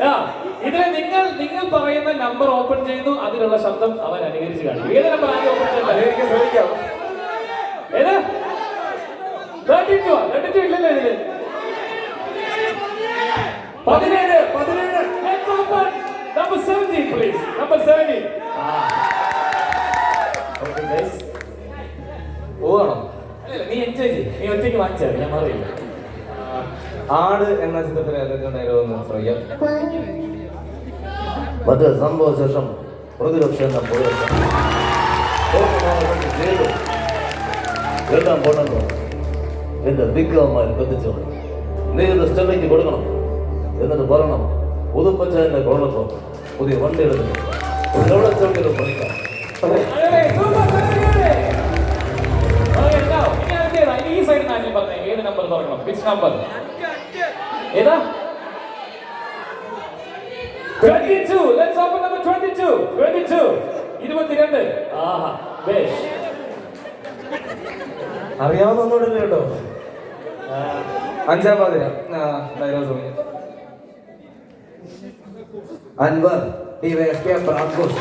ആ, ഇതിലെ നിങ്ങൾ നിങ്ങൾ പറയുന്ന നമ്പർ ഓപ്പൺ ചെയ്യുന്നു അതിനുള്ള ശബ്ദം അവൻ അനുകരിച്ച് കാണിക്കും. ഏത് നമ്പർ ആദ്യം ഓപ്പൺ ചെയ്യാൻ ശ്രമിക്കാം ഏത്? തേർട്ടി ടു തേർട്ടി ടു ഇല്ലല്ലോ ഇതിൽ. പതിനേഴ്. പതിനേഴ്. Number open number 17 please. ഓ 17 ഓക്കെ ഗൈസ് പോകണം അല്ലല്ല നീ എൻജോയ് ചെയ്യും. നീ ഒറ്റയ്ക്ക് വാങ്ങിച്ചാൽ ഞാൻ പറയില്ല ആട് എന്ന ചിത്രത്തിലെ ഏതൊക്കെ ഡയലോഗ് ഒന്ന് ശ്രമിക്കാം മറ്റ് സംഭവ ശേഷം പ്രതിപക്ഷ എന്ന ജയിലും എല്ലാം പോണെന്നോ എന്റെ വിഗ്രഹമായി കത്തിച്ചോളൂ നീ ഇത് സ്റ്റെല്ലയ്ക്ക് കൊടുക്കണം. എന്നിട്ട് പറയണം പുതുപ്പച്ചാന്റെ കൊള്ളപ്പം പുതിയ വണ്ടി എടുക്കണം ഇനി അടുത്തതാ. ഇനി ഈ സൈഡിൽ ഏത് നമ്പർ തുറക്കണം പിച്ച് നമ്പർ ഏതാ? 22 let's open number 22 22 ഇരുപത്തിരണ്ട്. ആഹാ ബേഷ്. അറിയാവുന്ന ഒന്നുകൂടെ കേട്ടോ? അഞ്ചാം പാതിര. അൻവർ ഈ ഡിവൈഎസ്പി ബ്രാങ്കോസ്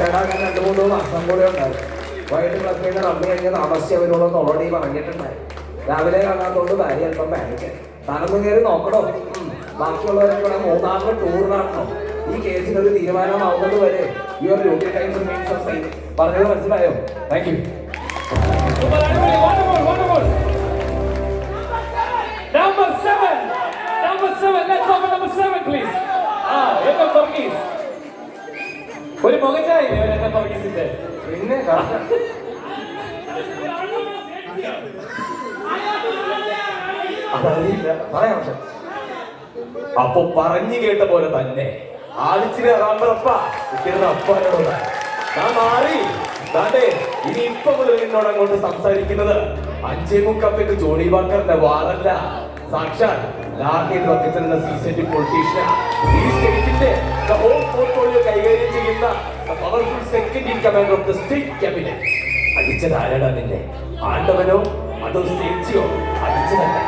തേടാൻ രണ്ട് മൂന്ന് മാസം കൂടെ ഉണ്ടായിരുന്നു വൈകിട്ട് ക്ലബിൽ നിന്ന് റബ്ബ് കഴിഞ്ഞ് താമസിച്ച് അവരോടൊന്ന് ഓൾറെഡി പറഞ്ഞിട്ടുണ്ടായി. രാവിലെ കാണാത്തോണ്ട് ഭാര്യ അല്പം ബാനിക്ക് തലന്ന് കയറി നോക്കണോ ബാക്കിയുള്ളവരെ ബാക്കിയുള്ളവരൊക്കെ ഇവിടെ മൂന്നാറിന് ടൂർ കാണണം ഈ കേസിന് ഒരു തീരുമാനമാവുന്നത് വരെ your duty times means off time പറഞ്ഞത് മനസ്സിലായോ താങ്ക് യു Super, അടിപൊളി. Wonderful, wonderful. Number seven. Number seven. Let's open number seven, please. ആ, എന്നെ വർഗീസ്. ഒരു വർഗീസിന്റെ പിന്നെ അതറിയില്ല പറയാം പക്ഷെ. അപ്പൊ പറഞ്ഞു കേട്ട പോലെ തന്നെ ആളിച്ചിരി റാമ്പറപ്പ അപ്പാനോട് ഞാൻ മാറി. ദാണ്ടേ ഇനി ഇപ്പൊ മുതൽ നിന്നോട് അങ്ങോട്ട് സംസാരിക്കുന്നത് അഞ്ചേ മുക്കപ്പേക്ക് ജോണി വാക്കറിന്റെ വാറല്ല. സാക്ഷാൽ ലാഗേത് വക്കത്തിലുള്ള സീസെന്റ് പൊളിറ്റീഷ്യൻ ഈ സ്റ്റേറ്റിന്റെ ഹോം പോർട്ട്ഫോളിയോ കൈകാര്യം ചെയ്യുന്ന powerful second in commander of the state cabinet അടിച്ചത് ആരാടാ നിന്നെ? ആണ്ടവനോ? അതോ സ്റ്റേജിയോ അടിച്ചതല്ല.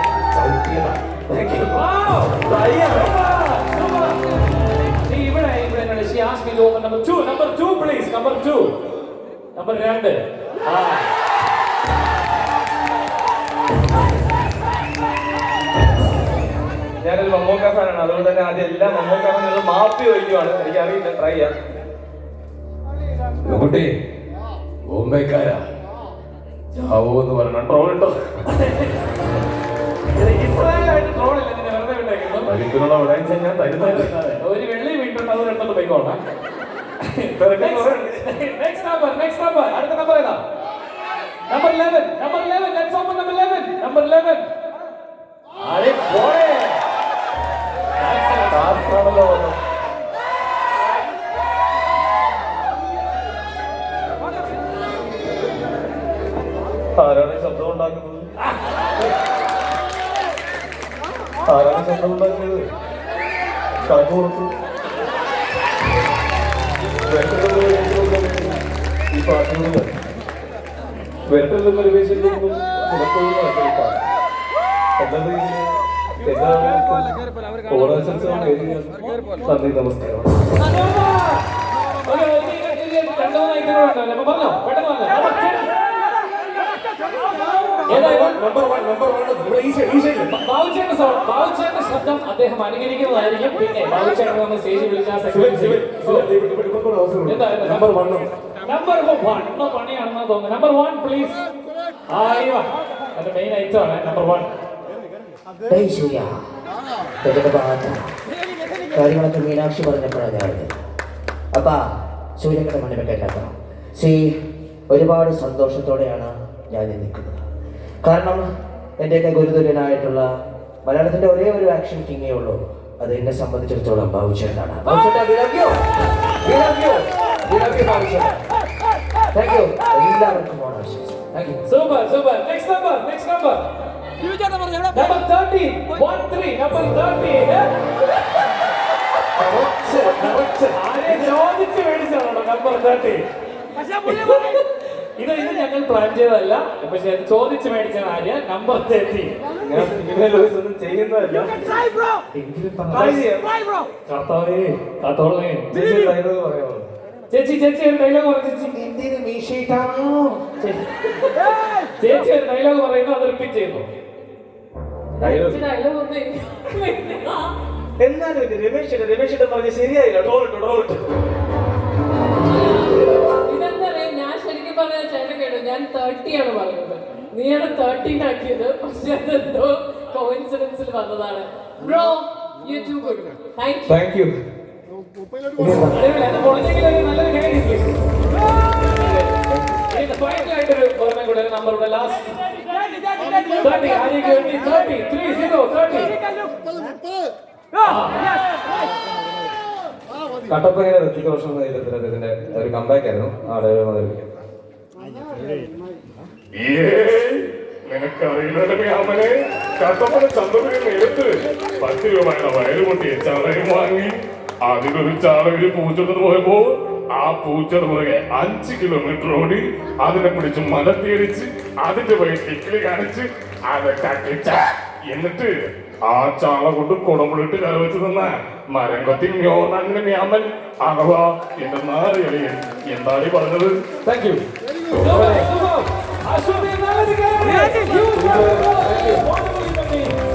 ഞാനൊരു മമ്മൂക്ക ഫാനാണ് അതുകൊണ്ട് തന്നെ ആദ്യം എല്ലാ മമ്മൂക്ക ഫാനുകളും മാപ്പി എനിക്ക് അറിയില്ല ട്രൈ ചെയ്യാം കുട്ടി ബോംബെക്കാരാ. ചാവോ എന്ന് പറയണം ട്രോൾ ഇട്ടോ ഒരു വെള്ളി വീട്ടുണ്ട് അത് എടുത്തോണ്ട് നമ്പർ അടുത്ത നമ്പർ ഏതാ? Number 11 number 11 let's open number 11 number 11 അരെ പോരെ. ആരാണ് ശബ്ദം ഉണ്ടാക്കിയത് കണക്ക് കൊടുത്തു ഈ പാട്ടുകൾ വെട്ടൽ പരിവേശിക്കുന്നതും ചിലപ്പോഴും കേൾക്കാം എന്ന രീതിയിൽ എല്ലാവർക്കും ഓണാശംസകൾ നേരുകയാണ് നന്ദി നമസ്കാരം രണ്ട് ഉണ്ടല്ലോ അപ്പൊ പറഞ്ഞോ പെട്ടെന്ന് പറഞ്ഞോ നമ്പർ 10 ഏതാ നമ്പർ വൺ നമ്പർ വൺ ഇവിടെ ഈ സൈഡ് ഈ സൈഡിൽ ബാബുച്ചേട്ടന്റെ സൗണ്ട് ബാബുച്ചേട്ടന്റെ ശബ്ദം അദ്ദേഹം അനുകരിക്കുന്നതായിരിക്കും. പിന്നെ ബാബുച്ചേട്ടൻ നമ്മൾ വിളിച്ച? നമ്പർ വൺ പണിയാണെന്ന് തോന്നുന്നു number one please main item ആണ്. നമ്പർ വൺ കാര്യങ്ങളൊക്കെ മീനാക്ഷി പറഞ്ഞപ്പോഴാണ് അപ്പ അപ്പാ സൂര്യക്കട മണി കേട്ടേക്കണം സി ഒരുപാട് സന്തോഷത്തോടെയാണ് ഞാൻ നിൽക്കുന്നത്. കാരണം എന്റെയൊക്കെ ഗുരുതുല്യനായിട്ടുള്ള മലയാളത്തിന്റെ ഒരേ ഒരു ആക്ഷൻ കിങ്ങേ ഉള്ളൂ. അത് എന്നെ സംബന്ധിച്ചിടത്തോളം യു എല്ലാവർക്കും super super next number next number number thirteen one three number thirteen ആരെ ചോദിച്ച് മേടിച്ചാണോ നമ്പർ തേർട്ടീൻ ഇത് ഇത് ഞങ്ങൾ പ്ലാൻ ചെയ്തതല്ല. പക്ഷെ ചോദിച്ചു മേടിച്ച കാര്യ നമ്പർ തേർട്ടി ഒന്നും ചെയ്യുന്നതല്ല. ചേച്ചി? ചേച്ചി ചേച്ചി ഒരു ഡയലോഗ് പറഞ്ഞു ചേച്ചി. എന്തിനു മീശയിട്ടാണോ? ചേച്ചി ചേച്ചി ഒരു ഡയലോഗ് പറയുന്നു അത് റിപ്പീറ്റ് ചെയ്യുന്നു. എന്നാലും രമേശ് രമേശ് പറഞ്ഞ ശരിയായില്ല. ടോളിട്ടു ട്രോളിട്ട് ആണ് പറയുന്നത് നീയാണ് തേർട്ടീൻ ആക്കിയത് പക്ഷെ അതെന്തോ കോയിൻസിഡൻസിൽ വന്നതാണ് bro you too good thank you കട്ടപ്പനയിലെ Hrithik Roshan ഇതിന്റെ ഒരു കമ്പാക്ക് ആയിരുന്നു ഡയലോഗ് അവതരിപ്പിക്കാം നിനക്കറിയില്ലേ കട്ടപ്പന ചന്തപുരം നേരത്ത് പത്ത് രൂപയുടെ വയലുമുട്ടി ചറയും വാങ്ങി അതിലൊരു ചാളയിൽ പൂച്ചെടുത്ത് പോയപ്പോ ആ പൂച്ചയുടെ പുറകെ അഞ്ച് കിലോമീറ്റർ ഓടി അതിനെ പിടിച്ച് മലത്തിയടിച്ച് അതിന്റെ വഴി ടിക്കിൽ കാണിച്ച് അത് കട്ടിച്ച എന്നിട്ട് ആ ചാള കൊണ്ട് കുടമുടിട്ട് കരവച്ച് നിന്ന മരം കത്തി മ്യോന്നെ മ്യാമൻ അഥവാ എന്റെ നാറിയളിയൻ എന്താണ് ഈ പറഞ്ഞത് thank you A sua verdade, galera! E o Thiago Costa! Bota o